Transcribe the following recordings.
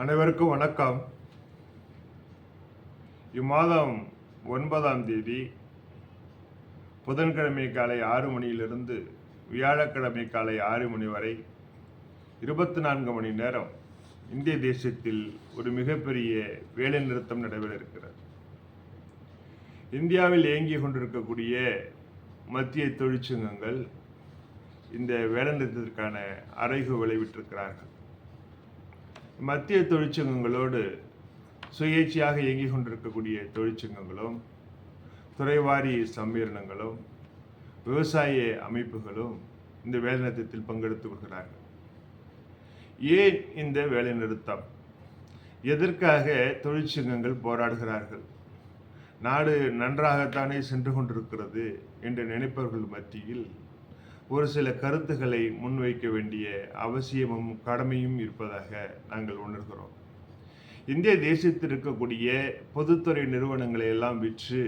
அனைவருக்கும் வணக்கம். இம்மாதம் ஒன்பதாம் தேதி புதன்கிழமை காலை ஆறு மணியிலிருந்து வியாழக்கிழமை காலை ஆறு மணி வரை இருபத்தி நான்கு மணி நேரம் இந்திய தேசத்தில் ஒரு மிகப்பெரிய வேலைநிறுத்தம் நடைபெற இருக்கிறது இந்தியாவில் இயங்கி கொண்டிருக்கக்கூடிய மத்திய தொழிற்சங்கங்கள் இந்த வேலைநிறுத்தத்திற்கான அறைகு விளைவிட்டிருக்கிறார்கள் மத்திய தொழிற்சங்கங்களோடு சுயேட்சையாக இயங்கிக் கொண்டிருக்கக்கூடிய தொழிற்சங்கங்களும் துறைவாரி சம்மேளனங்களும் விவசாய அமைப்புகளும் இந்த வேலைநிறுத்தத்தில் பங்கெடுத்துக் கொள்கிறார்கள் ஏன் இந்த வேலைநிறுத்தம் எதற்காக தொழிற்சங்கங்கள் போராடுகிறார்கள்? நாடு நன்றாகத்தானே சென்று கொண்டிருக்கிறது என்று நினைப்பவர்கள் மத்தியில் ஒரு சில கருத்துக்களை முன்வைக்க வேண்டிய அவசியமும் கடமையும் இருப்பதாக நாங்கள் உணர்கிறோம். இந்திய தேசத்தில் இருக்கக்கூடிய பொதுத்துறை நிறுவனங்களை எல்லாம் விற்று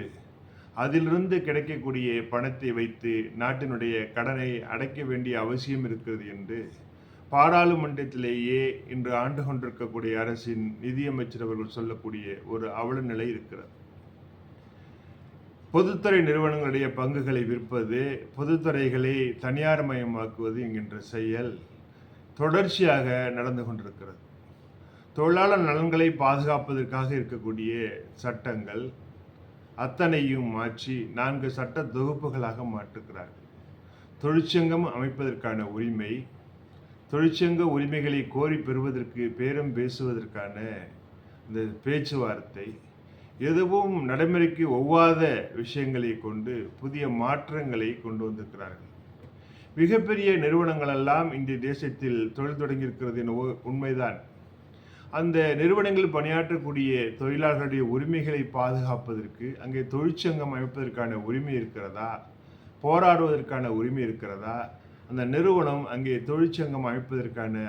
அதிலிருந்து கிடைக்கக்கூடிய பணத்தை வைத்து நாட்டினுடைய கடனை அடைக்க வேண்டிய அவசியம் இருக்கிறது என்று பாராளுமன்றத்திலேயே இன்று ஆண்டு கொண்டிருக்கக்கூடிய அரசின் நிதியமைச்சர் அவர்கள் சொல்லக்கூடிய ஒரு அவல நிலை இருக்கிறது. பொதுத்துறை நிறுவனங்களுடைய பங்குகளை விற்பது பொதுத்துறைகளை தனியார் மயமாக்குவது என்கின்ற செயல் தொடர்ச்சியாக நடந்து கொண்டிருக்கிறது. தொழிலாளர் நலன்களை பாதுகாப்பதற்காக இருக்கக்கூடிய சட்டங்கள் அத்தனையும் மாற்றி நான்கு சட்ட தொகுப்புகளாக மாற்றுகிறார்கள். தொழிற்சங்கம் அமைப்பதற்கான உரிமை தொழிற்சங்க உரிமைகளை கோரி பெறுவதற்கு பேரம் பேசுவதற்கான இந்த பேச்சுவார்த்தை எதுவும் நடைமுறைக்கு ஒவ்வாத விஷயங்களை கொண்டு புதிய மாற்றங்களை கொண்டு வந்திருக்கிறார்கள். மிகப்பெரிய நிறுவனங்கள் எல்லாம் இந்த தேசத்தில் தொழில் தொடங்கியிருக்கிறது என்னவோ உண்மைதான். அந்த நிறுவனங்கள் பணியாற்றக்கூடிய தொழிலாளர்களுடைய உரிமைகளை பாதுகாப்பதற்கு அங்கே தொழிற்சங்கம் அமைப்பதற்கான உரிமை இருக்கிறதா? போராடுவதற்கான உரிமை இருக்கிறதா? அந்த நிறுவனம் அங்கே தொழிற்சங்கம் அமைப்பதற்கான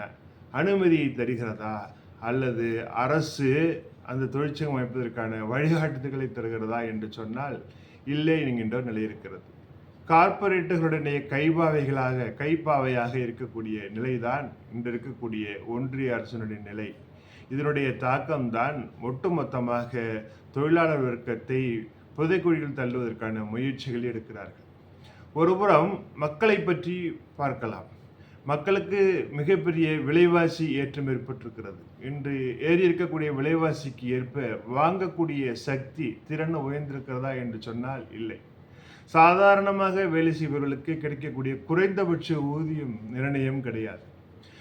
அனுமதியை தருகிறதா? அல்லது அரசு அந்த தொழிற்சங்கம் அமைப்பதற்கான வழிகாட்டுதல்களை தருகிறதா என்று சொன்னால் இல்லை என்கின்ற நிலை இருக்கிறது. கார்ப்பரேட்டுகளுடைய கைபாவைகளாக கைப்பாவையாக இருக்கக்கூடிய நிலைதான் இன்று இருக்கக்கூடிய ஒன்றிய அரசினுடைய நிலை. இதனுடைய தாக்கம்தான் ஒட்டுமொத்தமாக தொழிலாளர் வர்க்கத்தை புதைக்குழியில் தள்ளுவதற்கான முயற்சிகள் எடுக்கிறார்கள். ஒருபுறம் மக்களை பற்றி பார்க்கலாம். மக்களுக்கு மிகப்பெரிய விலைவாசி ஏற்றம் ஏற்பட்டிருக்கிறது. இன்று ஏறி இருக்கக்கூடிய விலைவாசிக்கு ஏற்ப வாங்கக்கூடிய சக்தி திறன் உயர்ந்திருக்கிறதா என்று சொன்னால் இல்லை. சாதாரணமாக வேலை செய்பவர்களுக்கு கிடைக்கக்கூடிய குறைந்தபட்ச ஊதியம் நிர்ணயம் கிடையாது.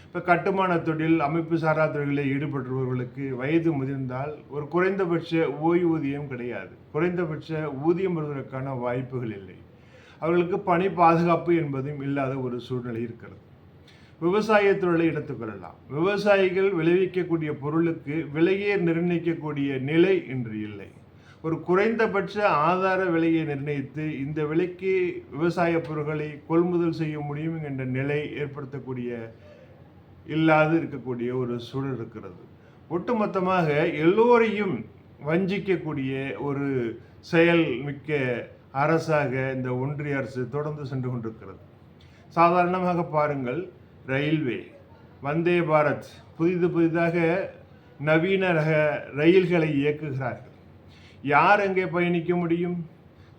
இப்போ கட்டுமான தொழில் அமைப்பு சாரா தொழிலில் ஈடுபடுபவர்களுக்கு வயது முதிர்ந்தால் ஒரு குறைந்தபட்ச ஓய்வூதியம் கிடையாது. குறைந்தபட்ச ஊதியம் பெறுவதற்கான வாய்ப்புகள் இல்லை. அவர்களுக்கு பணி பாதுகாப்பு என்பதும் இல்லாத ஒரு சூழ்நிலை இருக்கிறது. விவசாயத்தொழிலை எடுத்துக்கொள்ளலாம் விவசாயிகள் விளைவிக்கக்கூடிய பொருளுக்கு விலையை நிர்ணயிக்கக்கூடிய நிலை இன்று இல்லை. ஒரு குறைந்தபட்ச ஆதார விலையை நிர்ணயித்து இந்த விலைக்கு விவசாய பொருட்களை கொள்முதல் செய்ய முடியும் என்ற நிலை ஏற்படுத்தக்கூடிய இல்லாது இருக்கக்கூடிய ஒரு சூழல் இருக்கிறது. ஒட்டுமொத்தமாக எல்லோரையும் வஞ்சிக்கக்கூடிய ஒரு செயல் மிக்க அரசாக இந்த ஒன்றிய அரசு தொடர்ந்து சென்று கொண்டிருக்கிறது. சாதாரணமாக பாருங்கள் ரயில்வே. வந்தே பாரத். புதிது புதிதாக நவீன ரக ரயில்களை இயக்குகிறார்கள். யார் அங்கே பயணிக்க முடியும்?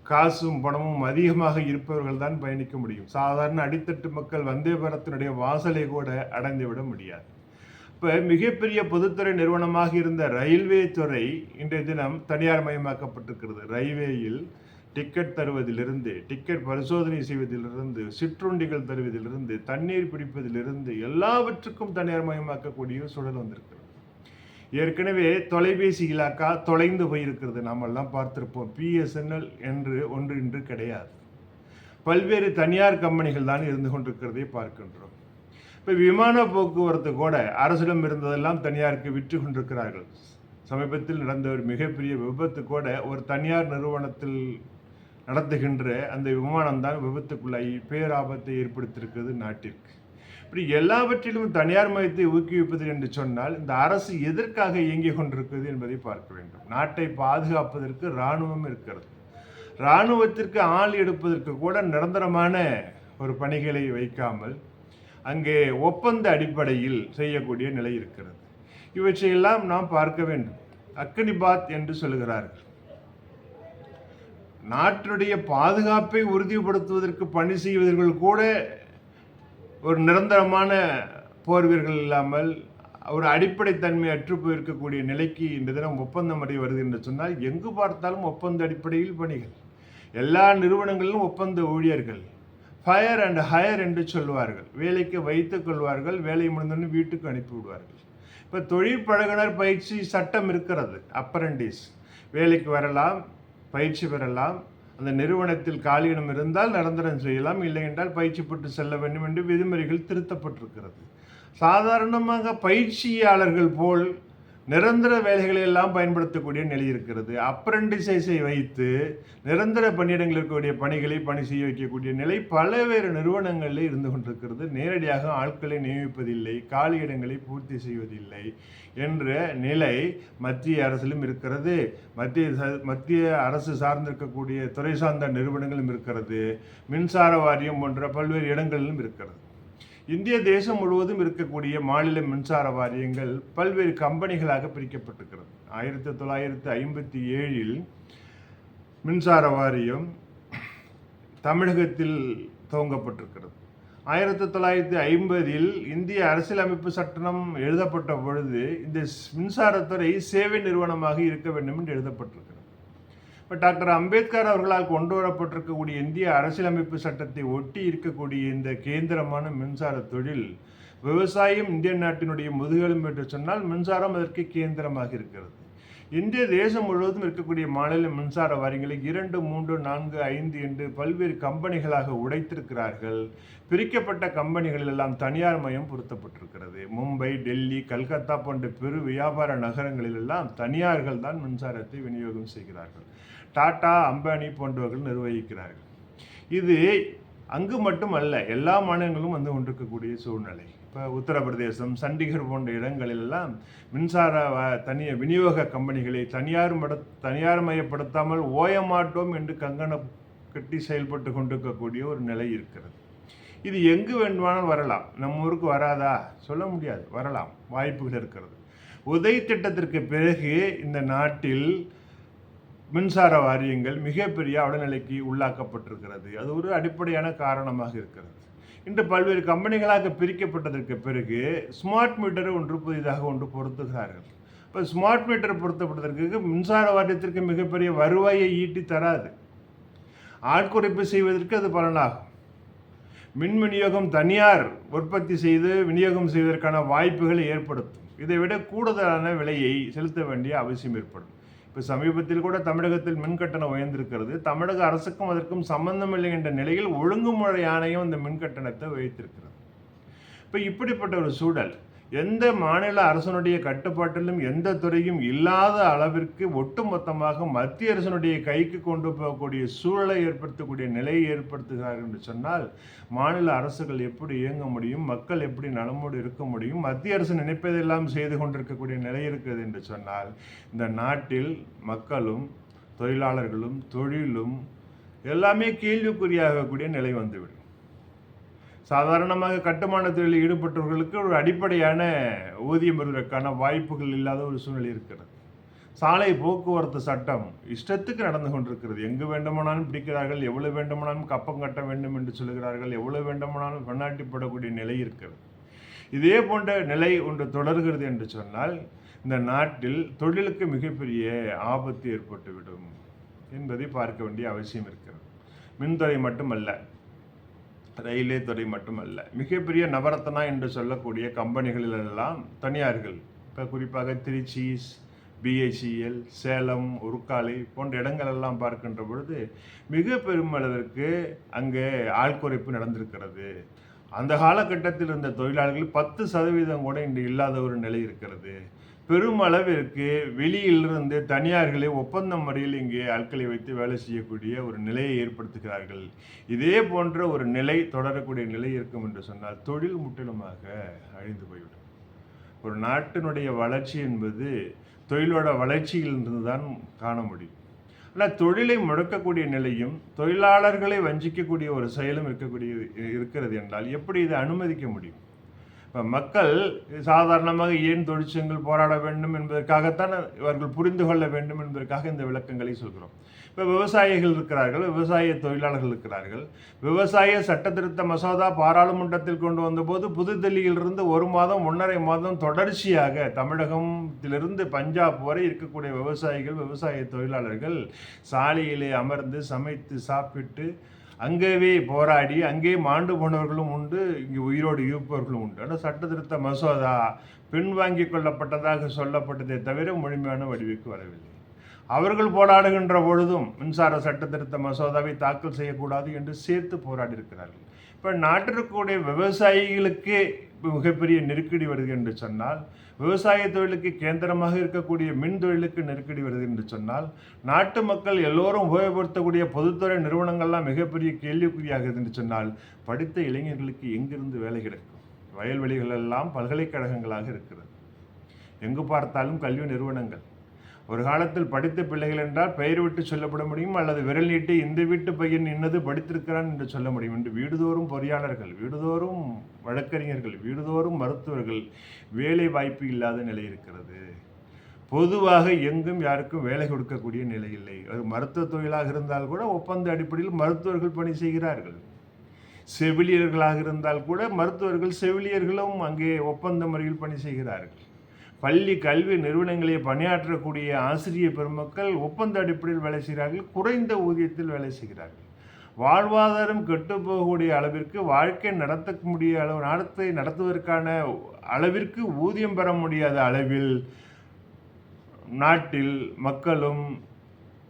காசும் பணமும் அதிகமாக இருப்பவர்கள் தான் பயணிக்க முடியும். சாதாரண அடித்தட்டு மக்கள் வந்தே பாரத்தினுடைய வாசலை கூட அடைந்து விட முடியாது. இப்போ மிகப்பெரிய பொதுத்துறை நிறுவனமாக இருந்த ரயில்வே துறை இன்றைய தினம் தனியார் மயமாக்கப்பட்டிருக்கிறது. ரயில்வேயில் டிக்கெட் தருவதிலிருந்து டிக்கெட் பரிசோதனை செய்வதிலிருந்து சிற்றுண்டிகள் தருவதிலிருந்து தண்ணீர் பிடிப்பதிலிருந்து எல்லாவற்றுக்கும் தனியார் மயமாக்கக்கூடிய சூழல் வந்திருக்கிறது. ஏற்கனவே தொலைபேசி இலாக்கா தொலைந்து போயிருக்கிறது. நாமெல்லாம் பார்த்துருப்போம். பிஎஸ்என்எல் என்று ஒன்று இன்று கிடையாது. பல்வேறு தனியார் கம்பெனிகள் தான் இருந்து கொண்டிருக்கிறதை பார்க்கின்றோம். இப்போ விமான போக்குவரத்து கூட அரசிடம் இருந்ததெல்லாம் தனியாருக்கு விற்று கொண்டிருக்கிறார்கள். சமீபத்தில் நடந்த ஒரு மிகப்பெரிய விபத்து கூட ஒரு தனியார் நிறுவனத்தில் நடத்துகின்ற அந்த விமானம்தான் விபத்துக்குள்ளாகி பேராபத்தை ஏற்படுத்தியிருக்கிறது நாட்டிற்கு. இப்படி எல்லாவற்றிலும் தனியார் மயத்தை ஊக்குவிப்பது என்று சொன்னால் இந்த அரசு எதற்காக இயங்கிக் கொண்டிருக்கிறது என்பதை பார்க்க வேண்டும். நாட்டை பாதுகாப்பதற்கு இராணுவம் இருக்கிறது. இராணுவத்திற்கு ஆள் எடுப்பதற்கு கூட நிரந்தரமான ஒரு பணிகளை வைக்காமல் அங்கே ஒப்பந்த அடிப்படையில் செய்யக்கூடிய நிலை இருக்கிறது. இவற்றையெல்லாம் நாம் பார்க்க வேண்டும். அக்னிபாத் என்று சொல்கிறார்கள். நாட்டினுடைய பாதுகாப்பை உறுதிப்படுத்துவதற்கு பணி செய்வதற்கு கூட ஒரு நிரந்தரமான போர் வீரர்கள் இல்லாமல் ஒரு அடிப்படை தன்மை அற்று போயிருக்கக்கூடிய நிலைக்கு இந்த தினம் ஒப்பந்தம் முறை வருது என்று சொன்னால் எங்கு பார்த்தாலும் ஒப்பந்த அடிப்படையில் பணிகள். எல்லா நிறுவனங்களிலும் ஒப்பந்த ஊழியர்கள் ஃபயர் அண்ட் ஹயர் என்று சொல்வார்கள். வேலைக்கு வைத்துக் கொள்வார்கள் வேலை முடிந்தோன்னு வீட்டுக்கு அனுப்பி விடுவார்கள். இப்போ தொழில் பழகுனர் பயிற்சி சட்டம் இருக்கிறது அப்பரண்டிஸ் வேலைக்கு வரலாம் பயிற்சி பெறலாம். அந்த நிறுவனத்தில் காலியிடம் இருந்தால் நிரந்தரம் செய்யலாம். இல்லை என்றால் பயிற்சி பெற்று செல்ல வேண்டும் என்று விதிமுறைகள் திருத்தப்பட்டிருக்கிறது. சாதாரணமாக பயிற்சியாளர்கள் போல் நிரந்தர வேலைகளை எல்லாம் பயன்படுத்தக்கூடிய நிலை இருக்கிறது. அப்ரண்டிசைஸை வைத்து நிரந்தர பணியிடங்களில் இருக்கக்கூடிய பணிகளை பணி செய்ய வைக்கக்கூடிய நிலை பல்வேறு நிறுவனங்களில் இருந்து கொண்டிருக்கிறது. நேரடியாக ஆட்களை நியமிப்பதில்லை காலி இடங்களை பூர்த்தி செய்வதில்லை என்ற நிலை மத்திய அரசிலும் இருக்கிறது. மத்திய மத்திய அரசு சார்ந்திருக்கக்கூடிய துறை சார்ந்த நிறுவனங்களும் இருக்கிறது. மின்சார வாரியம் போன்ற பல்வேறு இடங்களிலும் இருக்கிறது. இந்திய தேசம் முழுவதும் இருக்கக்கூடிய மாநில மின்சார வாரியங்கள் பல்வேறு கம்பெனிகளாக பிரிக்கப்பட்டிருக்கிறது. ஆயிரத்தி தொள்ளாயிரத்தி ஐம்பத்தி ஏழில் மின்சார வாரியம் தமிழகத்தில் துவங்கப்பட்டிருக்கிறது. ஆயிரத்தி தொள்ளாயிரத்தி ஐம்பதில் இந்திய அரசியலமைப்பு சட்டம் எழுதப்பட்ட பொழுது இந்த மின்சாரத்துறை சேவை நிறுவனமாக இருக்க வேண்டும் என்று எழுதப்பட்டிருக்கிறது. இப்போ டாக்டர் அம்பேத்கர் அவர்களால் கொண்டு வரப்பட்டிருக்கக்கூடிய இந்திய அரசியலமைப்பு சட்டத்தை ஒட்டி இருக்கக்கூடிய இந்த கேந்திரமான மின்சார தொழில் விவசாயம் இந்திய நாட்டினுடைய முதுகெலும்பு என்று சொன்னால் மின்சாரம் அதற்கு கேந்திரமாக இருக்கிறது. இந்திய தேசம் முழுவதும் இருக்கக்கூடிய மாநில மின்சார வாரியங்களை இரண்டு மூன்று நான்கு ஐந்து என்று பல்வேறு கம்பெனிகளாக உடைத்திருக்கிறார்கள். பிரிக்கப்பட்ட கம்பெனிகளில் எல்லாம் தனியார் மயம் பொருத்தப்பட்டிருக்கிறது. மும்பை டெல்லி கல்கத்தா போன்ற பெரு வியாபார நகரங்களில் எல்லாம் தனியார்கள் தான் மின்சாரத்தை விநியோகம் செய்கிறார்கள். டாடா அம்பானி போன்றவர்கள் நிர்வகிக்கிறார்கள். இது அங்கு மட்டும் அல்ல எல்லா மாநிலங்களும் வந்து கொண்டிருக்கக்கூடிய சூழ்நிலை. இப்போ உத்தரப்பிரதேசம் சண்டிகர் போன்ற இடங்களிலெல்லாம் மின்சார வ- தனிய விநியோக கம்பெனிகளை தனியார் மட தனியார்மயப்படுத்தாமல் ஓய மாட்டோம் என்று கங்கணம் கட்டி செயல்பட்டு கொண்டிருக்கக்கூடிய ஒரு நிலை இருக்கிறது. இது எங்கு வேண்டுமானாலும் வரலாம். நம்ம ஊருக்கு வராதா? சொல்ல முடியாது. வரலாம். வாய்ப்புகள் இருக்கிறது. உதவி திட்டத்திற்கு பிறகு இந்த நாட்டில் மின்சார வாரியங்கள் மிகப்பெரிய அவலநிலைக்கு உள்ளாக்கப்பட்டிருக்கிறது. அது ஒரு அடிப்படையான காரணமாக இருக்கிறது. இன்று பல்வேறு கம்பெனிகளாக பிரிக்கப்பட்டதற்கு பிறகு ஸ்மார்ட் மீட்டர் ஒன்று புதிதாக ஒன்று பொருத்துகிறார்கள். இப்போ ஸ்மார்ட் மீட்டர் பொருத்தப்பட்டதற்கு மின்சார வாரியத்திற்கு மிகப்பெரிய வருவாயை ஈட்டி தராது. ஆட்குறைப்பு செய்வதற்கு அது பலனாகும். மின் விநியோகம் தனியார் உற்பத்தி செய்து விநியோகம் செய்வதற்கான வாய்ப்புகளை ஏற்படுத்தும். இதை விட கூடுதலான விலையை செலுத்த வேண்டிய அவசியம் ஏற்படும். இப்போ சமீபத்தில் கூட தமிழகத்தில் மின் கட்டணம் உயர்ந்திருக்கிறது. தமிழக அரசுக்கும் அதற்கும் சம்பந்தமில்லை என்ற நிலையில் ஒழுங்குமுறை ஆணையம் இந்த மின் கட்டணத்தை உயர்த்திருக்கிறது இப்போ இப்படிப்பட்ட ஒரு சூழல். எந்த மாநில அரசனுடைய கட்டுப்பாட்டிலும் எந்த துறையும் இல்லாத அளவிற்கு ஒட்டுமொத்தமாக மத்திய அரசனுடைய கைக்கு கொண்டு போகக்கூடிய சூழலை ஏற்படுத்தக்கூடிய நிலையை ஏற்படுத்துகிறார் என்று சொன்னால் மாநில அரசுகள் எப்படி இயங்க முடியும் மக்கள் எப்படி நலமோடு இருக்க முடியும் மத்திய அரசு நினைப்பதெல்லாம் செய்து கொண்டிருக்கக்கூடிய நிலை இருக்கிறது என்று சொன்னால் இந்த நாட்டில் மக்களும் தொழிலாளர்களும் தொழிலும் எல்லாமே கேள்விக்குறியாகக்கூடிய நிலை வந்துவிடும். சாதாரணமாக கட்டுமான தொழிலில் ஈடுபட்டவர்களுக்கு ஒரு அடிப்படையான ஊதியம் பெறுவதற்கான வாய்ப்புகள் இல்லாத ஒரு சூழ்நிலை இருக்கிறது. சாலை போக்குவரத்து சட்டம் இஷ்டத்துக்கு நடந்து கொண்டிருக்கிறது. எங்கு வேண்டுமானாலும் பிடிக்கிறார்கள் எவ்வளவு வேண்டுமானாலும் கப்பம் கட்ட வேண்டும் என்று சொல்கிறார்கள் எவ்வளவு வேண்டுமானாலும் பெண்ணாட்டி போடக்கூடிய நிலை இருக்கிறது. இதே போன்ற நிலை ஒன்று தொடர்கிறது என்று சொன்னால் இந்த நாட்டில் தொழிலுக்கு மிகப்பெரிய ஆபத்து ஏற்பட்டுவிடும் என்பதை பார்க்க வேண்டிய அவசியம் இருக்கிறது. மின்துறை மட்டுமல்ல ரயில்வே துறை மட்டுமல்ல மிகப்பெரிய நவரத்னா என்று சொல்லக்கூடிய கம்பெனிகளிலெல்லாம் தனியார்கள் இப்போ குறிப்பாக திருச்சி பிஹெச்இஎல் சேலம் உருக்காலை போன்ற இடங்களெல்லாம் பார்க்கின்ற பொழுது மிக பெருமளவிற்கு அங்கே ஆள்குறைப்பு நடந்திருக்கிறது. அந்த காலகட்டத்தில் இருந்த தொழிலாளர்கள் பத்து சதவீதம் கூட இன்று இல்லாத ஒரு நிலை இருக்கிறது. பெருமளவிற்கு வெளியிலிருந்து தனியார்களை ஒப்பந்தம் முறையில் இங்கே ஆட்களை வைத்து வேலை செய்யக்கூடிய ஒரு நிலையை ஏற்படுத்துகிறார்கள். இதே போன்ற ஒரு நிலை தொடரக்கூடிய நிலை இருக்கும் என்று சொன்னால் தொழில் முற்றிலுமாக அழிந்து போய்விடும். ஒரு நாட்டினுடைய வளர்ச்சி என்பது தொழிலோட வளர்ச்சியிலிருந்து தான் காண முடியும். ஆனால் தொழிலை முடக்கக்கூடிய நிலையும் தொழிலாளர்களை வஞ்சிக்கக்கூடிய ஒரு செயலும் இருக்கக்கூடிய இருக்கிறது என்றால் எப்படி இதை அனுமதிக்க முடியும்? இப்போ மக்கள் சாதாரணமாக ஏன் தொழிற்சங்கங்கள் போராட வேண்டும் என்பதற்காகத்தான் இவர்கள் புரிந்து கொள்ள வேண்டும் என்பதற்காக இந்த விளக்கங்களை சொல்கிறோம். இப்போ விவசாயிகள் இருக்கிறார்கள் விவசாய தொழிலாளர்கள் இருக்கிறார்கள். விவசாய சட்டத்திருத்த மசோதா பாராளுமன்றத்தில் கொண்டு வந்தபோது புதுதில்லியிலிருந்து ஒரு மாதம் ஒன்றரை மாதம் தொடர்ச்சியாக தமிழகத்திலிருந்து பஞ்சாப் வரை இருக்கக்கூடிய விவசாயிகள் விவசாய தொழிலாளர்கள் சாலையிலே அமர்ந்து சமைத்து சாப்பிட்டு அங்கேவே போராடி அங்கே மாண்டு போனவர்களும் உண்டு இங்கே உயிரோடு இருப்பவர்களும் உண்டு. ஆனால் சட்ட திருத்த மசோதா பின்வாங்கி கொள்ளப்பட்டதாக சொல்லப்பட்டதே தவிர முழுமையான வடிவுக்கு வரவில்லை. அவர்கள் போராடுகின்ற பொழுதும் மின்சார சட்ட திருத்த மசோதாவை தாக்கல் செய்யக்கூடாது என்று சேர்த்து போராடி இருக்கிறார்கள் இப்போ நாட்டில் இருக்கக்கூடிய விவசாயிகளுக்கு மிகப்பெரிய நெருக்கடி வருது என்று சொன்னால் விவசாய தொழிலுக்கு கேந்திரமாக இருக்கக்கூடிய மின் தொழிலுக்கு நெருக்கடி வருது என்று சொன்னால் நாட்டு மக்கள் எல்லோரும் உபயோகப்படுத்தக்கூடிய பொதுத்துறை நிறுவனங்கள்லாம் மிகப்பெரிய கேள்விக்குறியாகுது என்று சொன்னால் படித்த இளைஞர்களுக்கு எங்கிருந்து வேலை கிடைக்கும்? வயல்வெளிகள் எல்லாம் பல்கலைக்கழகங்களாக இருக்கிறது. எங்கு பார்த்தாலும் கல்வி நிறுவனங்கள். ஒரு காலத்தில் படித்த பிள்ளைகள் என்றால் பெயர் விட்டு சொல்லப்பட முடியும் அல்லது விரல் நீட்டி இந்த வீட்டு பையன் இன்னது படித்திருக்கிறான் என்று சொல்ல முடியும் என்று வீடுதோறும் பொறியாளர்கள் வீடுதோறும் வழக்கறிஞர்கள் வீடுதோறும் மருத்துவர்கள் வேலை வாய்ப்பு இல்லாத நிலை இருக்கிறது. பொதுவாக எங்கும் யாருக்கும் வேலை கொடுக்கக்கூடிய நிலை இல்லை. அது மருத்துவ தொழிலாக இருந்தால் கூட ஒப்பந்த அடிப்படையில் மருத்துவர்கள் பணி செய்கிறார்கள். செவிலியர்களாக இருந்தால் கூட மருத்துவர்கள் செவிலியர்களும் அங்கே ஒப்பந்த முறையில் பணி செய்கிறார்கள். பள்ளி கல்வி நிறுவனங்களில் பணியாற்றக்கூடிய ஆசிரியர் பெருமக்கள் ஒப்பந்த அடிப்படையில் வேலை செய்கிறார்கள் குறைந்த ஊதியத்தில் வேலை செய்கிறார்கள். வாழ்வாதாரம் கெட்டு போகக்கூடிய அளவிற்கு வாழ்க்கை நடத்த முடிய அளவு நடத்தை நடத்துவதற்கான அளவிற்கு ஊதியம் பெற முடியாத அளவில் நாட்டில் மக்களும்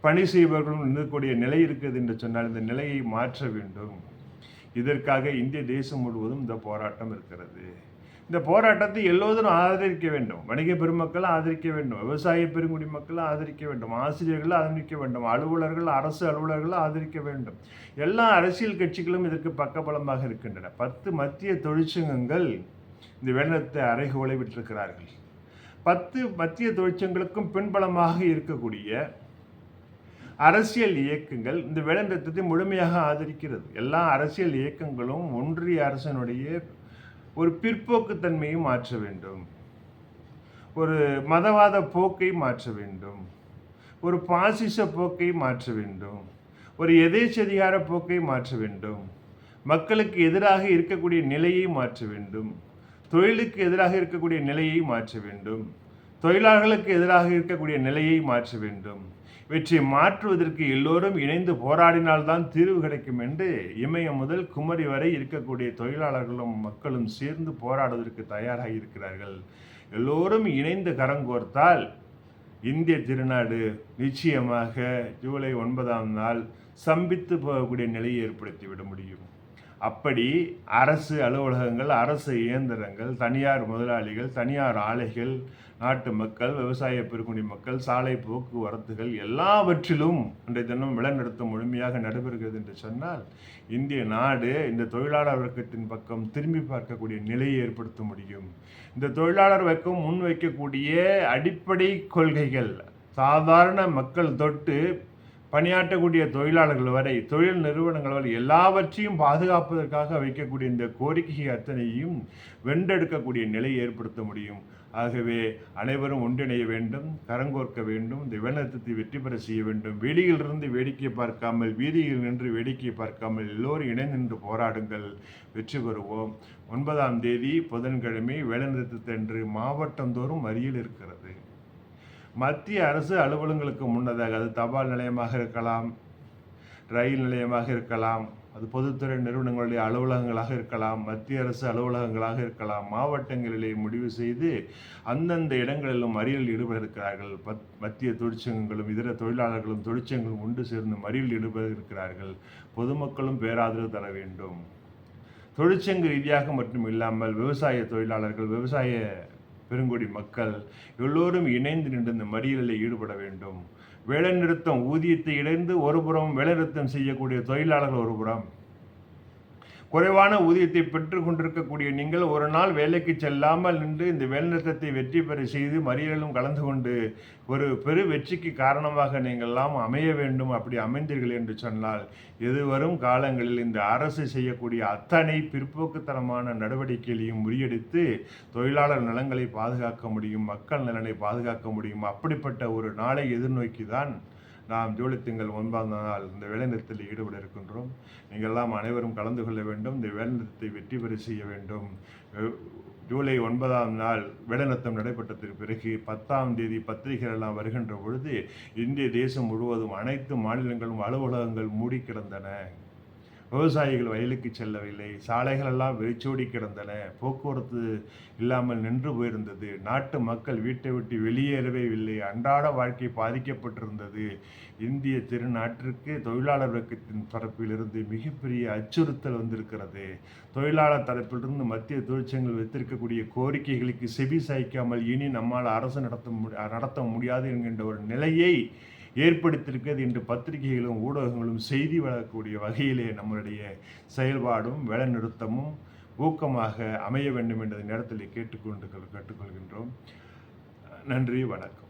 பணி செய்பவர்களும் நிற்கக்கூடிய நிலை இருக்குது என்று சொன்னால் இந்த நிலையை மாற்ற வேண்டும். இதற்காக இந்திய தேசம் முழுவதும் இந்த போராட்டம் இருக்கிறது. இந்த போராட்டத்தை எல்லோரும் ஆதரிக்க வேண்டும். வணிக பெருமக்கள் ஆதரிக்க வேண்டும். விவசாய பெருங்குடி மக்கள் ஆதரிக்க வேண்டும். ஆசிரியர்கள் ஆதரிக்க வேண்டும். அலுவலர்கள் அரசு அலுவலர்கள் ஆதரிக்க வேண்டும். எல்லா அரசியல் கட்சிகளும் இதற்கு பக்கபலமாக இருக்கின்றன. பத்து மத்திய தொழிற்சங்கங்கள் இந்த வேண்டத்தை அறைகோலை விட்டிருக்கிறார்கள் பத்து மத்திய தொழிற்சங்களுக்கும் பின்பலமாக இருக்கக்கூடிய அரசியல் இயக்கங்கள் இந்த வேலைநிறுத்தத்தை முழுமையாக ஆதரிக்கிறது. எல்லா அரசியல் இயக்கங்களும் ஒன்றிய அரசனுடைய ஒரு பிற்போக்குத்தன்மையை மாற்ற வேண்டும். ஒரு மதவாத போக்கை மாற்ற வேண்டும். ஒரு பாசிச போக்கை மாற்ற வேண்டும். ஒரு எதேச்சதிகார போக்கை மாற்ற வேண்டும். மக்களுக்கு எதிராக இருக்கக்கூடிய நிலையை மாற்ற வேண்டும். தொழிலுக்கு எதிராக இருக்கக்கூடிய நிலையை மாற்ற வேண்டும். தொழிலாளர்களுக்கு எதிராக இருக்கக்கூடிய நிலையை மாற்ற வேண்டும். இவற்றை மாற்றுவதற்கு எல்லோரும் இணைந்து போராடினால்தான் தீர்வு கிடைக்கும் என்று இமயம் முதல் குமரி வரை இருக்கக்கூடிய தொழிலாளர்களும் மக்களும் சேர்ந்து போராடுவதற்கு தயாராக இருக்கிறார்கள். எல்லோரும் இணைந்து கரங்கோர்த்தால் இந்திய திருநாடு நிச்சயமாக ஜூலை ஒன்பதாம் நாள் சம்பித்து போகக்கூடிய நிலையை ஏற்படுத்தி விட முடியும். அப்படி அரசு அலுவலகங்கள் அரசு இயந்திரங்கள் தனியார் முதலாளிகள் தனியார் ஆலைகள் நாட்டு மக்கள் விவசாய பெருங்குடி மக்கள் சாலை போக்குவரத்துகள் எல்லாவற்றிலும் இன்றைய தினம் நிறுத்தம் முழுமையாக நடைபெறுகிறது என்று சொன்னால் இந்திய நாடு இந்த தொழிலாளர் வர்க்கத்தின் பக்கம் திரும்பி பார்க்கக்கூடிய நிலையை ஏற்படுத்த முடியும். இந்த தொழிலாளர் வர்க்கம் முன்வைக்கக்கூடிய அடிப்படை கொள்கைகள் சாதாரண மக்கள் தொட்டு பணியாற்றக்கூடிய தொழிலாளர்கள் வரை தொழில் நிறுவனங்கள் வரை எல்லாவற்றையும் பாதுகாப்பதற்காக வைக்கக்கூடிய இந்த கோரிக்கை அத்தனையும் வென்றெடுக்கக்கூடிய நிலை ஏற்படுத்த முடியும். ஆகவே அனைவரும் ஒன்றிணைய வேண்டும் கரங்கோர்க்க வேண்டும் இந்த வேலைநிறுத்தத்தை வெற்றி பெற செய்ய வேண்டும். வெளியிலிருந்து வேடிக்கை பார்க்காமல் வீதியில் நின்று வேடிக்கை பார்க்காமல் எல்லோரும் இணைந்து நின்று போராடுங்கள். வெற்றி பெறுவோம். ஒன்பதாம் தேதி புதன்கிழமை வேலைநிறுத்தத்தன்று மாவட்டந்தோறும் அருகில் இருக்கிறது. மத்திய அரசு அலுவலங்களுக்கு முன்னதாக அது தபால் நிலையமாக இருக்கலாம். ரயில் நிலையமாக இருக்கலாம் அது பொதுத்துறை நிறுவனங்களுடைய அலுவலகங்களாக இருக்கலாம் மத்திய அரசு அலுவலகங்களாக இருக்கலாம் மாவட்டங்களிலே முடிவு செய்து அந்தந்த இடங்களிலும் மறியலில் ஈடுபட இருக்கிறார்கள் பத் மத்திய தொழிற்சங்கங்களும் இதர தொழிலாளர்களும் தொழிற்சங்கங்களும் ஒன்று சேர்ந்து மறியலில் ஈடுபட இருக்கிறார்கள் பொதுமக்களும் பேராதரவு தர வேண்டும். தொழிற்சங்க ரீதியாக மட்டும் இல்லாமல் விவசாய தொழிலாளர்கள் விவசாய பெருங்குடி மக்கள் எல்லோரும் இணைந்து நின்று இந்த மறியலில் ஈடுபட வேண்டும். வேலைநிறுத்தம் ஊதியத்தை இணைந்து ஒருபுறம் வேலைநிறுத்தம் செய்யக்கூடிய தொழிலாளர்கள் ஒருபுறம் குறைவான ஊதியத்தை பெற்று கொண்டிருக்கக்கூடிய நீங்கள் ஒரு நாள் வேலைக்கு செல்லாமல் நின்று இந்த வேலைநிறுத்தத்தை வெற்றி பெற செய்து மறியலும் கலந்து கொண்டு ஒரு பெரு வெற்றிக்கு காரணமாக நீங்கள் எல்லாம் அமைய வேண்டும் அப்படி அமைந்தீர்கள் என்று சொன்னால் எதுவரும் காலங்களில் இந்த அரசு செய்யக்கூடிய அத்தனை பிற்போக்குத்தனமான நடவடிக்கைகளையும் முறியடித்து தொழிலாளர் நலன்களை பாதுகாக்க முடியும் மக்கள் நலனை பாதுகாக்க முடியும். அப்படிப்பட்ட ஒரு நாளை எதிர்நோக்கி தான் நாம் ஜூலை திங்கள் ஒன்பதாம் நாள் இந்த வேலைநிறுத்தத்தில் ஈடுபட இருக்கின்றோம். நீங்கள்லாம் அனைவரும் கலந்து கொள்ள வேண்டும். இந்த வேலைநிறுத்தத்தை வெற்றி பெற செய்ய வேண்டும். ஜூலை ஒன்பதாம் நாள் வேலைநிறுத்தம் நடைபெற்றதற்கு பிறகு பத்தாம் தேதி பத்திரிகைகள் எல்லாம் வருகின்ற பொழுது இந்திய தேசம் முழுவதும் அனைத்து மாநிலங்களும் அலுவலகங்கள் மூடி கிடந்தன. விவசாயிகள் வயலுக்கு செல்லவில்லை. சாலைகள் எல்லாம் வெறிச்சோடி கிடந்தன. போக்குவரத்து இல்லாமல் நின்று போயிருந்தது. நாட்டு மக்கள் வீட்டை விட்டு வெளியேறவே இல்லை அன்றாட வாழ்க்கை பாதிக்கப்பட்டிருந்தது. இந்திய திருநாட்டிற்கு தொழிலாளர் வர்க்கத்தின் தரப்பிலிருந்து மிகப்பெரிய அச்சுறுத்தல் வந்திருக்கிறது. தொழிலாளர் தரப்பிலிருந்து மத்திய தொழிற்சங்கங்கள் வைத்திருக்கக்கூடிய கோரிக்கைகளுக்கு செவி சாய்க்காமல் இனி நம்மால் அரசு நடத்த நடத்த முடியாது என்கின்ற ஒரு நிலையை ஏற்படுத்தியிருக்கிறது என்று பத்திரிகைகளும் ஊடகங்களும் செய்தி வழங்கக்கூடிய வகையிலே நம்மளுடைய செயல்பாடும் வேலைநிறுத்தமும் ஊக்கமாக அமைய வேண்டும் என்ற நேரத்தில் கேட்டுக்கொண்டு கேட்டுக்கொள்கின்றோம் நன்றி வணக்கம்.